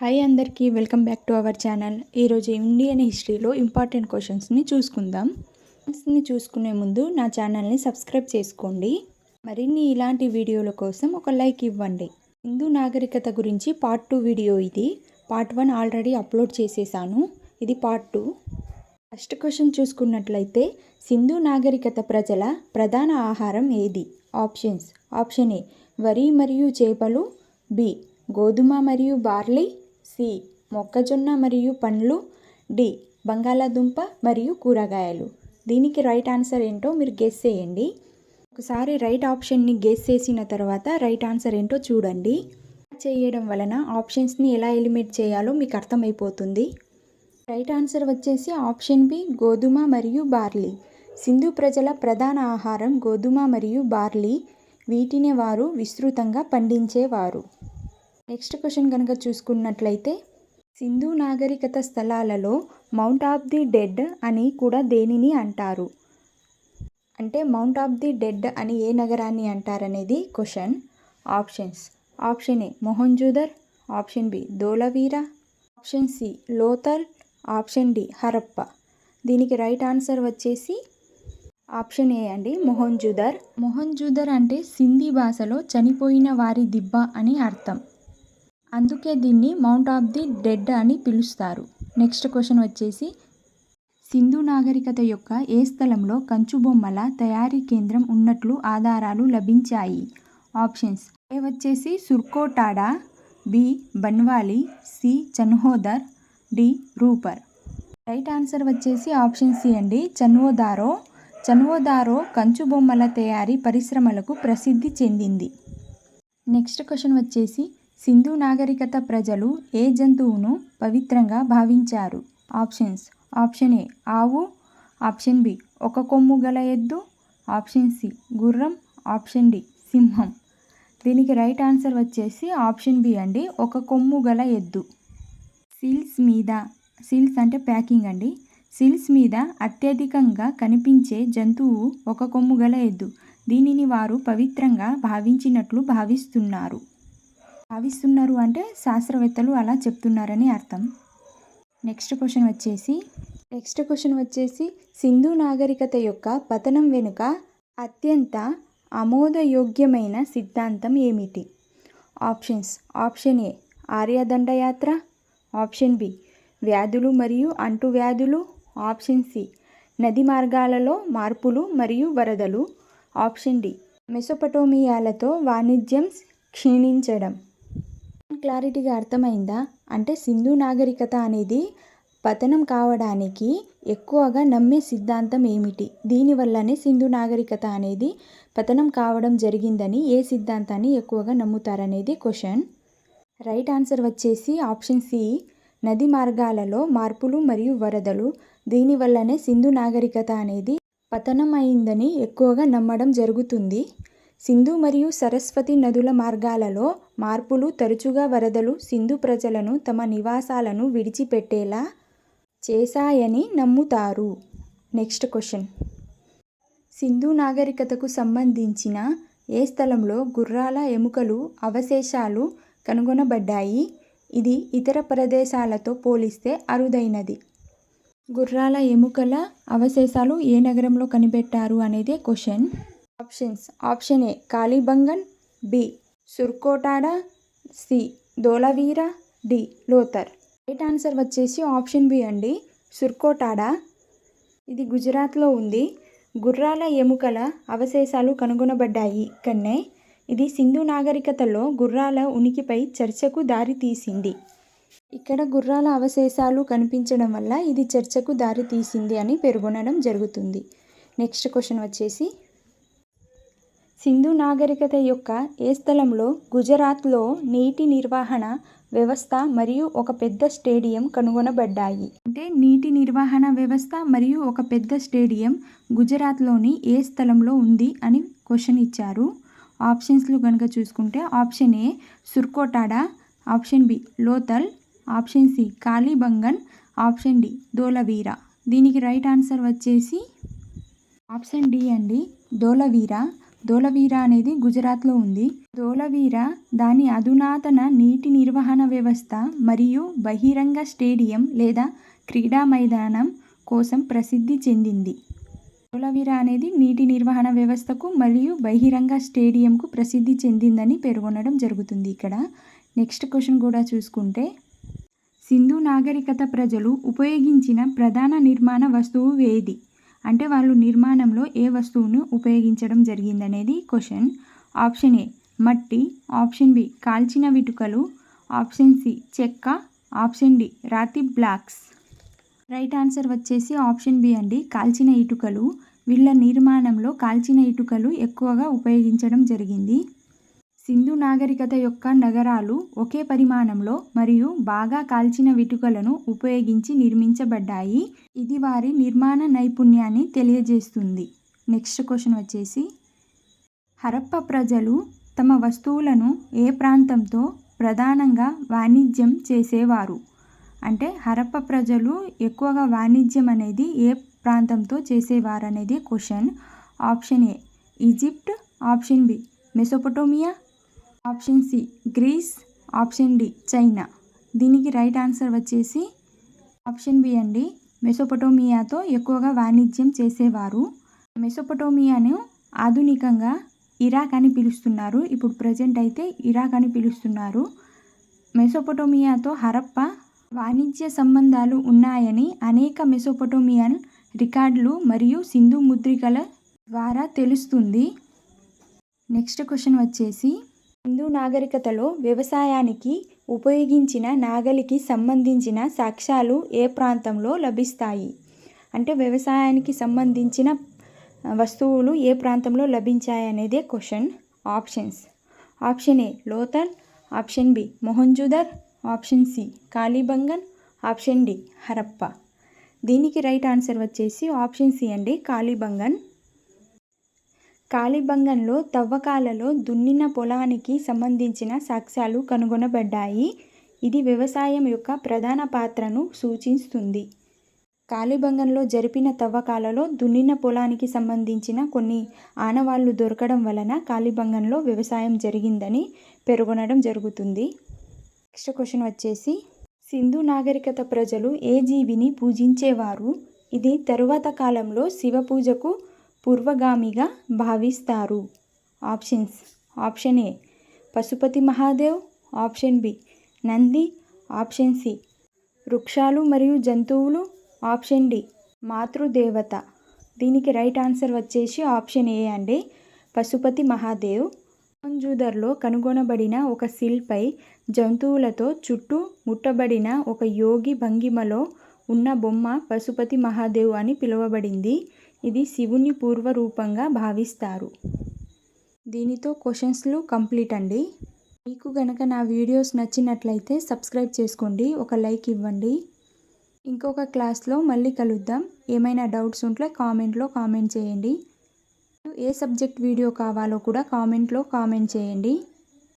Hi అందరికీ welcome back to our channel ఈరోజు Indian హిస్టరీలో ఇంపార్టెంట్ క్వశ్చన్స్ని చూసుకుందాం. క్వశ్చన్స్ని చూసుకునే ముందు నా ఛానల్ని సబ్స్క్రైబ్ చేసుకోండి. మరిన్ని ఇలాంటి వీడియోల కోసం ఒక లైక్ ఇవ్వండి. హిందూ నాగరికత గురించి పార్ట్ టూ వీడియో ఇది. పార్ట్ వన్ ఆల్రెడీ అప్లోడ్ చేసేసాను. ఇది పార్ట్ టూ ఫస్ట్ క్వశ్చన్ చూసుకున్నట్లయితే సింధు నాగరికత ప్రజల ప్రధాన ఆహారం ఏది? ఆప్షన్స్ ఆప్షన్ ఏ వరి మరియు చేపలు. బి గోధుమ మరియు బార్లీ. సి. మొక్కజొన్న మరియు పండ్లు. డి. బంగాళాదుంప మరియు కూరగాయలు. దీనికి రైట్ ఆన్సర్ ఏంటో మీరు గెస్ చేయండి. ఒకసారి రైట్ ఆప్షన్ని గెస్ చేసిన తర్వాత రైట్ ఆన్సర్ ఏంటో చూడండి. చేయడం వలన ఆప్షన్స్ని ఎలా ఎలిమినేట్ చేయాలో మీకు అర్థమైపోతుంది. రైట్ ఆన్సర్ వచ్చేసి ఆప్షన్ బి గోధుమ మరియు బార్లీ. సింధు ప్రజల ప్రధాన ఆహారం గోధుమ మరియు బార్లీ. వీటిని వారు విస్తృతంగా పండించేవారు. నెక్స్ట్ క్వశ్చన్ కనుక చూసుకున్నట్లయితే సింధు నాగరికత స్థలాలలో మౌంట్ ఆఫ్ ది డెడ్ అని కూడా దేనిని అంటారు? అంటే మౌంట్ ఆఫ్ ది డెడ్ అని ఏ నగరాన్ని అంటారనేది question. Options. Option A Mohenjodaro option B Dholavira option C Lothal option D Harappa. దీనికి రైట్ ఆన్సర్ వచ్చేసి ఆప్షన్ ఏ అండి మొహంజుదర్ మొహంజుదర్ అంటే సింధీ భాషలో చనిపోయిన వారి దిబ్బ అని అర్థం. అందుకే దీన్ని మౌంట్ ఆఫ్ ది డెడ్ అని పిలుస్తారు. నెక్స్ట్ క్వశ్చన్ వచ్చేసి సింధు నాగరికత యొక్క ఏ స్థలంలో కంచు బొమ్మల తయారీ కేంద్రం ఉన్నట్లు ఆధారాలు లభించాయి? ఆప్షన్స్ ఏ వచ్చేసి Surkotada B Banawali C Chanhudaro D Ropar. Right answer వచ్చేసి ఆప్షన్ సి అండి. చన్వోదారో చన్వోదారో కంచుబొమ్మల తయారీ పరిశ్రమలకు ప్రసిద్ధి చెందింది. నెక్స్ట్ క్వశ్చన్ వచ్చేసి సింధు నాగరికత ప్రజలు ఏ జంతువును పవిత్రంగా భావించారు? ఆప్షన్స్. ఆప్షన్ ఏ ఆవు. ఆప్షన్ బి ఒక కొమ్ము గల ఎద్దు. ఆప్షన్ సి గుర్రం. ఆప్షన్ డి సింహం. దీనికి రైట్ ఆన్సర్ వచ్చేసి ఆప్షన్ బి అండి ఒక కొమ్ము గల ఎద్దు. సీల్స్ మీద సీల్స్ అంటే ప్యాకింగ్ అండి. సీల్స్ మీద అత్యధికంగా కనిపించే జంతువు ఒక కొమ్ము గల ఎద్దు. దీనిని వారు పవిత్రంగా భావించినట్లు భావిస్తున్నారు. భావిస్తున్నారు అంటే శాస్త్రవేత్తలు అలా చెప్తున్నారని అర్థం. నెక్స్ట్ క్వశ్చన్ వచ్చేసి నెక్స్ట్ క్వశ్చన్ వచ్చేసి సింధు నాగరికత యొక్క పతనం వెనుక అత్యంత ఆమోదయోగ్యమైన సిద్ధాంతం ఏమిటి? ఆప్షన్స్ ఆప్షన్ ఏ ఆర్యదండయాత్ర ఆప్షన్ బి వ్యాధులు మరియు అంటువ్యాధులు ఆప్షన్ సి నది మార్గాలలో మార్పులు మరియు వరదలు ఆప్షన్ డి మెసొపటోమియాలతో వాణిజ్యం క్షీణించడం. క్లారిటీగా అర్థమైందా? అంటే సింధు నాగరికత అనేది పతనం కావడానికి ఎక్కువగా నమ్మే సిద్ధాంతం ఏమిటి? దీనివల్లనే సింధు నాగరికత అనేది పతనం కావడం జరిగిందని ఏ సిద్ధాంతాన్ని ఎక్కువగా నమ్ముతారనేది క్వశ్చన్. రైట్ ఆన్సర్ వచ్చేసి ఆప్షన్ సి నది మార్గాలలో మార్పులు మరియు వరదలు. దీనివల్లనే సింధు నాగరికత అనేది పతనం అయిందని ఎక్కువగా నమ్మడం జరుగుతుంది. సింధు మరియు సరస్వతి నదుల మార్గాలలో మార్పులు తరచుగా వరదలు సింధు ప్రజలను తమ నివాసాలను విడిచిపెట్టేలా చేశాయని నమ్ముతారు. Next question. సింధు నాగరికతకు సంబంధించిన ఏ స్థలంలో గుర్రాల ఎముకలు అవశేషాలు కనుగొనబడ్డాయి? ఇది ఇతర ప్రదేశాలతో పోలిస్తే అరుదైనది. గుర్రాల ఎముకల అవశేషాలు ఏ నగరంలో కనిపెట్టారు అనేది question. Options. Option A Kalibangan B Surkotada C Dholavira D Lothal. Right answer వచ్చేసి ఆప్షన్ బి అండి సుర్కోటాడా. ఇది గుజరాత్లో ఉంది. గుర్రాల ఎముకల అవశేషాలు కనుగొనబడ్డాయి కన్నే. ఇది సింధు నాగరికతలో గుర్రాల ఉనికిపై చర్చకు దారితీసింది ఇక్కడ గుర్రాల అవశేషాలు కనిపించడం వల్ల ఇది చర్చకు దారితీసింది అని పేర్కొనడం జరుగుతుంది. నెక్స్ట్ క్వశ్చన్ వచ్చేసి సింధు నాగరికత యొక్క ఏ స్థలంలో గుజరాత్లో నీటి నిర్వహణ వ్యవస్థ మరియు ఒక పెద్ద స్టేడియం కనుగొనబడ్డాయి? అంటే నీటి నిర్వహణ వ్యవస్థ మరియు ఒక పెద్ద స్టేడియం గుజరాత్లోని ఏ స్థలంలో ఉంది అని క్వశ్చన్ ఇచ్చారు. ఆప్షన్స్లు కనుక చూసుకుంటే option A Surkotada option B Lothal option C Kalibangan option D Dholavira దీనికి రైట్ ఆన్సర్ వచ్చేసి ఆప్షన్ డి అండి ధోలవీర ధోలవీర అనేది గుజరాత్లో ఉంది. ధోలవీర దాని అధునాతన నీటి నిర్వహణ వ్యవస్థ మరియు బహిరంగ స్టేడియం లేదా క్రీడా మైదానం కోసం ప్రసిద్ధి చెందింది. ధోలవీర అనేది నీటి నిర్వహణ వ్యవస్థకు మరియు బహిరంగ స్టేడియంకు ప్రసిద్ధి చెందిందని పేర్కొనడం జరుగుతుంది ఇక్కడ. నెక్స్ట్ క్వశ్చన్ కూడా చూసుకుంటే సింధు నాగరికత ప్రజలు ఉపయోగించిన ప్రధాన నిర్మాణ వస్తువు ఏది? అంటే వాళ్ళు నిర్మాణంలో ఏ వస్తువును ఉపయోగించడం జరిగిందనేది క్వశ్చన్. ఆప్షన్ ఏ మట్టి. ఆప్షన్ బి కాల్చిన విటుకలు. ఆప్షన్ సి చెక్క. ఆప్షన్ డి రాతి బ్లాక్స్. రైట్ ఆన్సర్ వచ్చేసి ఆప్షన్ బి అండి కాల్చిన ఇటుకలు. వీళ్ళ నిర్మాణంలో కాల్చిన ఇటుకలు ఎక్కువగా ఉపయోగించడం జరిగింది. సింధు నాగరికత యొక్క నగరాలు ఒకే పరిమాణంలో మరియు బాగా కాల్చిన విటుకలను ఉపయోగించి నిర్మించబడ్డాయి. ఇది వారి నిర్మాణ నైపుణ్యాన్ని తెలియజేస్తుంది. నెక్స్ట్ క్వశ్చన్ వచ్చేసి హరప్ప ప్రజలు తమ వస్తువులను ఏ ప్రాంతంతో ప్రధానంగా వాణిజ్యం చేసేవారు? అంటే హరప్ప ప్రజలు ఎక్కువగా వాణిజ్యం అనేది ఏ ప్రాంతంతో చేసేవారు అనేది question. Option A Egypt. Option B Mesopotamia. Option C Greece. Option D China. దీనికి రైట్ ఆన్సర్ వచ్చేసి ఆప్షన్ బి అండి. మెసోపటోమియాతో ఎక్కువగా వాణిజ్యం చేసేవారు. మెసోపటోమియాను ఆధునికంగా ఇరాక్ అని పిలుస్తున్నారు. ఇప్పుడు ప్రజెంట్ అయితే ఇరాక్ అని పిలుస్తున్నారు. మెసోపటోమియాతో హరప్ప వాణిజ్య సంబంధాలు ఉన్నాయని అనేక మెసోపటోమియన్ రికార్డులు మరియు సింధు ముద్రికల ద్వారా తెలుస్తుంది. నెక్స్ట్ క్వశ్చన్ వచ్చేసి హిందూ నాగరికతలో వ్యవసాయానికి ఉపయోగించిన నాగలికి సంబంధించిన సాక్ష్యాలు ఏ ప్రాంతంలో లభిస్తాయి? అంటే వ్యవసాయానికి సంబంధించిన వస్తువులు ఏ ప్రాంతంలో లభించాయి అనేదే question. Options. Option A Lothal option B Mohenjodaro. Option C Kalibangan. Option D Harappa. దీనికి రైట్ ఆన్సర్ వచ్చేసి ఆప్షన్ సి అండి కాళీబంగన్. కాళీబంగన్లో తవ్వకాలలో దున్నిన పొలానికి సంబంధించిన సాక్ష్యాలు కనుగొనబడ్డాయి. ఇది వ్యవసాయం యొక్క ప్రధాన పాత్రను సూచిస్తుంది. కాళీబంగన్లో జరిపిన తవ్వకాలలో దున్నిన పొలానికి సంబంధించిన కొన్ని ఆనవాళ్ళు దొరకడం వలన కాళీబంగన్లో వ్యవసాయం జరిగిందని పేర్కొనడం జరుగుతుంది. నెక్స్ట్ క్వశ్చన్ వచ్చేసి సింధు నాగరికత ప్రజలు ఏ జీవిని పూజించేవారు? ఇది తరువాత కాలంలో శివ పూజకు పూర్వగామిగా భావిస్తారు. Options. Option A. Pashupati Mahadev. Option B. Nandi. Option C. వృక్షాలు మరియు జంతువులు. Option D. మాతృదేవత. దీనికి రైట్ ఆన్సర్ వచ్చేసి ఆప్షన్ ఏ అండి. పశుపతి మహాదేవ్. మొహంజుదర్లో కనుగొనబడిన ఒక సిల్పై జంతువులతో చుట్టూ ముట్టబడిన ఒక యోగి భంగిమలో ఉన్న బొమ్మ పశుపతి మహాదేవ్ అని పిలువబడింది. ఇది శివుని పూర్వరూపంగా భావిస్తారు. దీనితో క్వశ్చన్స్లు కంప్లీట్ అండి. మీకు గనక నా వీడియోస్ నచ్చినట్లయితే సబ్స్క్రైబ్ చేసుకోండి ఒక లైక్ ఇవ్వండి. ఇంకొక క్లాస్లో మళ్ళీ కలుద్దాం. ఏమైనా డౌట్స్ ఉంటే కామెంట్లో కామెంట్ చేయండి. ఏ సబ్జెక్ట్ వీడియో కావాలో కూడా కామెంట్లో కామెంట్ చేయండి.